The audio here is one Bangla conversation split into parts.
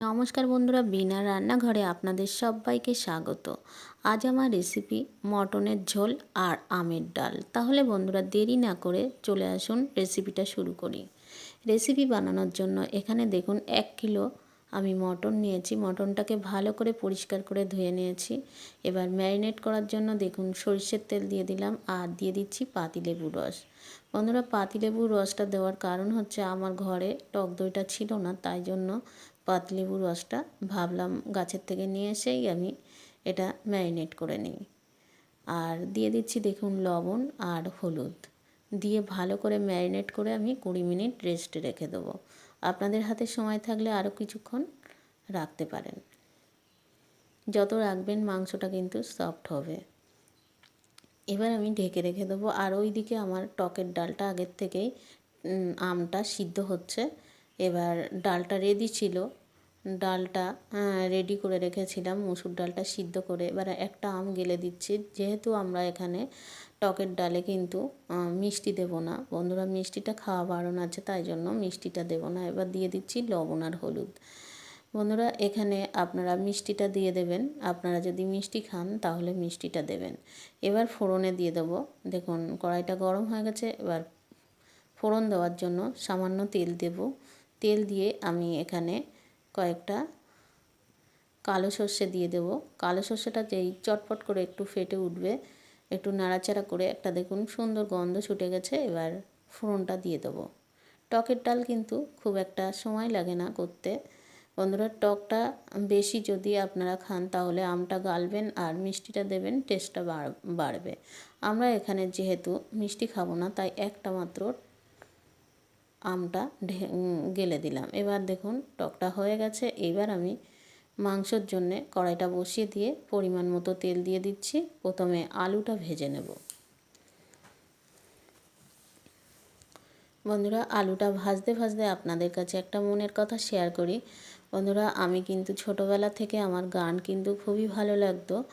নমস্কার বন্ধুরা, বিনা রান্নাঘরে আপনাদের সবাইকে স্বাগত। আজ আমার রেসিপি মটনের ঝোল আর আমের ডাল। তাহলে বন্ধুরা, দেরি না করে চলে আসুন রেসিপিটা শুরু করি। রেসিপি বানানোর জন্য এখানে দেখুন, এক কিলো আমি মটন নিয়েছি। মটনটাকে ভালো করে পরিষ্কার করে ধুয়ে নিয়েছি। এবার ম্যারিনেট করার জন্য দেখুন সরিষের তেল দিয়ে দিলাম আর দিয়ে দিচ্ছি পাতিলেবুর রস। বন্ধুরা পাতিলেবুর রসটা দেওয়ার কারণ হচ্ছে আমার ঘরে টক দইটা ছিল না, তাই জন্য পাতিলেবুর রসটা ভাবলাম গাছের থেকে নিয়ে এসেই আমি এটা ম্যারিনেট করে নিই। আর দিয়ে দিচ্ছি দেখুন লবণ আর হলুদ। দিয়ে ভালো করে ম্যারিনেট করে আমি কুড়ি মিনিট রেস্টে রেখে দেবো। আপনাদের হাতে সময় থাকলে আরও কিছুক্ষণ রাখতে পারেন। যত রাখবেন, মাংসটা কিন্তু সফট হবে। এবার আমি ঢেকে রেখে দেবো। আর ওইদিকে আমার টকের ডালটা আগের থেকেই আমটা সিদ্ধ হচ্ছে। এবার ডালটা রেডি ছিল। ডালটা রেডি করে রেখেছিলাম। মুসুর ডালটা সিদ্ধ করে এবার একটা আম গেলে দিচ্ছি। যেহেতু আমরা এখানে টকের ডালে কিন্তু মিষ্টি দেবো না। বন্ধুরা, মিষ্টিটা খাওয়া বারণ আছে, তাই জন্য মিষ্টিটা দেবো না। এবার দিয়ে দিচ্ছি লবণ আর হলুদ। বন্ধুরা, এখানে আপনারা মিষ্টিটা দিয়ে দেবেন। আপনারা যদি মিষ্টি খান, তাহলে মিষ্টিটা দেবেন। এবার ফোড়নে দিয়ে দেবো। দেখুন, কড়াইটা গরম হয়ে গেছে। এবার ফোড়ন দেওয়ার জন্য সামান্য তেল দেব। তেল দিয়ে আমি এখানে কয়েকটা কালো সর্ষে দিয়ে দেব। কালো সর্ষেটা যেই চটপট করে একটু ফেটে উঠবে, একটু নাড়াচাড়া করে একটা দেখুন সুন্দর গন্ধ ছুটে গেছে, এবার ফোড়নটা দিয়ে দেবো। টকের ডাল কিন্তু খুব একটা সময় লাগে না করতে। বন্ধুরা, টকটা বেশি যদি আপনারা খান তাহলে আমটা গালবেন আর মিষ্টিটা দেবেন টেস্টটা বাড়বে। আমরা এখানে যেহেতু মিষ্টি খাব না, তাই একটা মাত্র আমটা গেলে দিলাম। এবার দেখুন টকটা হয়ে গেছে। এবার আমি মাংসর জন্যে কড়াইটা বসিয়ে দিয়ে পরিমাণ মতো তেল দিয়ে দিচ্ছি। প্রথমে আলুটা ভেজে নেব। বন্ধুরা, আলুটা ভাজতে ভাজতে আপনাদের কাছে একটা মনের কথা শেয়ার করি। বন্ধুরা, আমি কিন্তু ছোটোবেলা থেকে আমার গান কিন্তু খুবই ভালো লাগতো।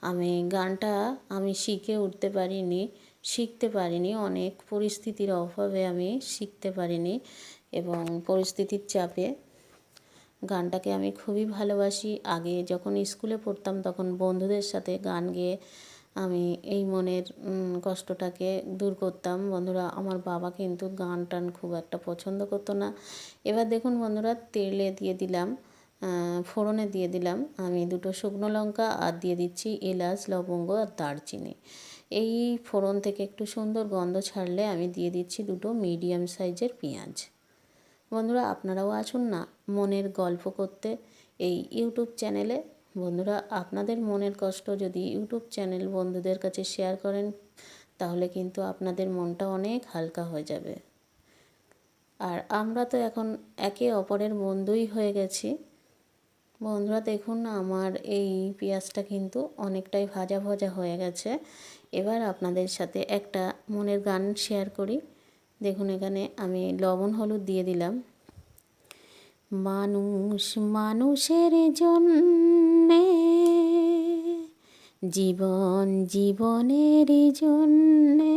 আমি গানটা আমি শিখে উঠতে পারিনি। শিখতে পারিনি। অনেক পরিস্থিতির অভাবে আমি শিখতে পারিনি এবং পরিস্থিতির চাপে গানটাকে আমি খুবই ভালোবাসি। আগে যখন স্কুলে পড়তাম তখন বন্ধুদের সাথে গান গেয়ে আমি এই মনের কষ্টটাকে দূর করতাম। বন্ধুরা, আমার বাবা কিন্তু গান টান খুব একটা পছন্দ করতো না। এবার দেখুন বন্ধুরা, তেলে দিয়ে দিলাম ফোড়নে দিয়ে দিলাম। আমি দুটো শুকনো লঙ্কা আর দিয়ে দিচ্ছি এলাচ, লবঙ্গ আর দারচিনি। এই ফোড়ন থেকে একটু সুন্দর গন্ধ ছাড়লে আমি দিয়ে দিচ্ছি দুটো মিডিয়াম সাইজের পেঁয়াজ। বন্ধুরা, আপনারাও আসুন না মনের গল্প করতে এই ইউটিউব চ্যানেলে বন্ধুরা, আপনাদের মনের কষ্ট যদি ইউটিউব চ্যানেল বন্ধুদের কাছে শেয়ার করেন, তাহলে কিন্তু আপনাদের মনটা অনেক হালকা হয়ে যাবে। আর আমরা তো এখন একে অপরের বন্ধুই হয়ে গেছি। বন্ধুরা দেখুন আমার এই পেঁয়াজটা কিন্তু অনেকটাই ভাজা ভাজা হয়ে গেছে। এবার আপনাদের সাথে একটা মনের গান শেয়ার করি। দেখুন এখানে আমি লবণ হলুদ দিয়ে দিলাম। মানুষ মানুষের জন্যে, জীবন জীবনের জন্যে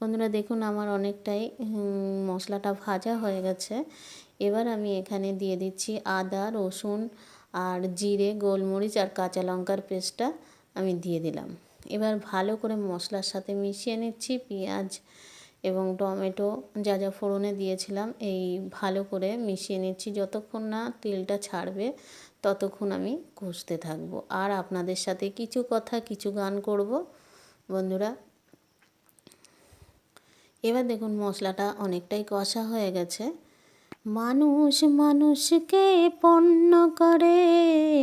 বন্ধুরা দেখুন আমার অনেকটাই মশলাটা ভাজা হয়ে গেছে। এবার আমি এখানে দিয়ে দিচ্ছি আদা, রসুন আর জিরে, গোলমরিচ আর কাঁচা লঙ্কার পেস্টটা আমি দিয়ে দিলাম। এবার ভালো করে মশলার সাথে মিশিয়ে নিচ্ছি পেঁয়াজ এবং টমেটো, যা যা ফোড়নে দিয়েছিলাম, এই ভালো করে মিশিয়ে নিচ্ছি। যতক্ষণ না তেলটা ছাড়বে, ততক্ষণ আমি কষতে থাকব। আর আপনাদের সাথে কিছু কথা, কিছু গান করব। বন্ধুরা এবার দেখুন মশলাটা অনেকটাই কষা হয়ে গেছে। মানুষ মানুষকে পণ্য করে,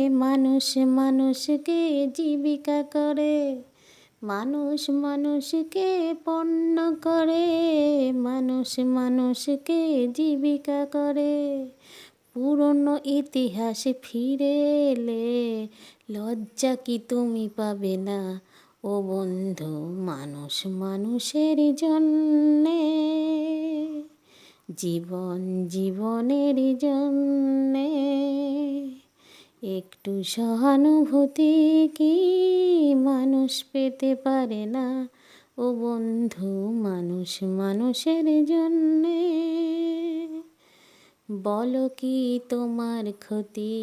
মানুষ মানুষকে জীবিকা করে, মানুষ মানুষকে পণ্য করে, মানুষ মানুষকে জীবিকা করে। পুরনো ইতিহাসে ফিরে এলে লজ্জা কি তুমি পাবে না? ও বন্ধু, মানুষ মানুষের জন্যে, জীবন জীবনের জন্যে। একটু সহানুভূতি কি মানুষ পেতে পারে না? ও বন্ধু, মানুষ মানুষের জন্যে। বলো কি তোমার ক্ষতি?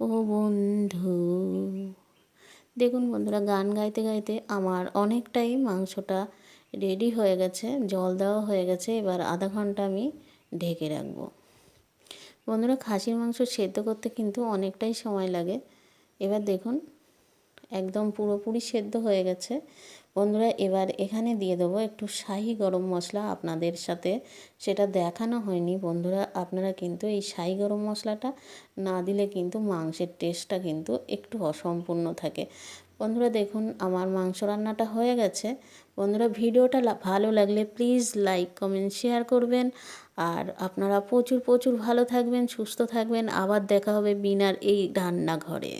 ও বন্ধু। দেখুন বন্ধুরা, গান গাইতে গাইতে আমার অনেকটাই মাংসটা রেডি হয়ে গেছে, জল দেওয়া হয়ে গেছে, এবার আধা ঘণ্টা আমি ঢেকে রাখব। বন্ধুরা, খাসির মাংস সেদ্ধ করতে কিন্তু অনেকটাই সময় লাগে। এবার দেখুন, একদম পুরোপুরি সেদ্ধ হয়ে গেছে। বন্ধুরা, এবার এখানে দিয়ে দেবো একটু শাহি গরম মশলা আপনাদের সাথে। সেটা দেখানো হয়নি বন্ধুরা, আপনারা কিন্তু এই শাহি গরম মশলাটা না দিলে কিন্তু মাংসের টেস্টটা কিন্তু একটু অসম্পূর্ণ থাকে। বন্ধুরা, দেখুন আমার মাংস রান্নাটা হয়ে গেছে। বন্ধুরা, ভিডিওটা ভালো লাগলে প্লিজ লাইক, কমেন্ট, শেয়ার করবেন। আর আপনারা প্রচুর প্রচুর ভালো থাকবেন, সুস্থ থাকবেন। আবার দেখা হবে বিনার এই রান্নাঘরে।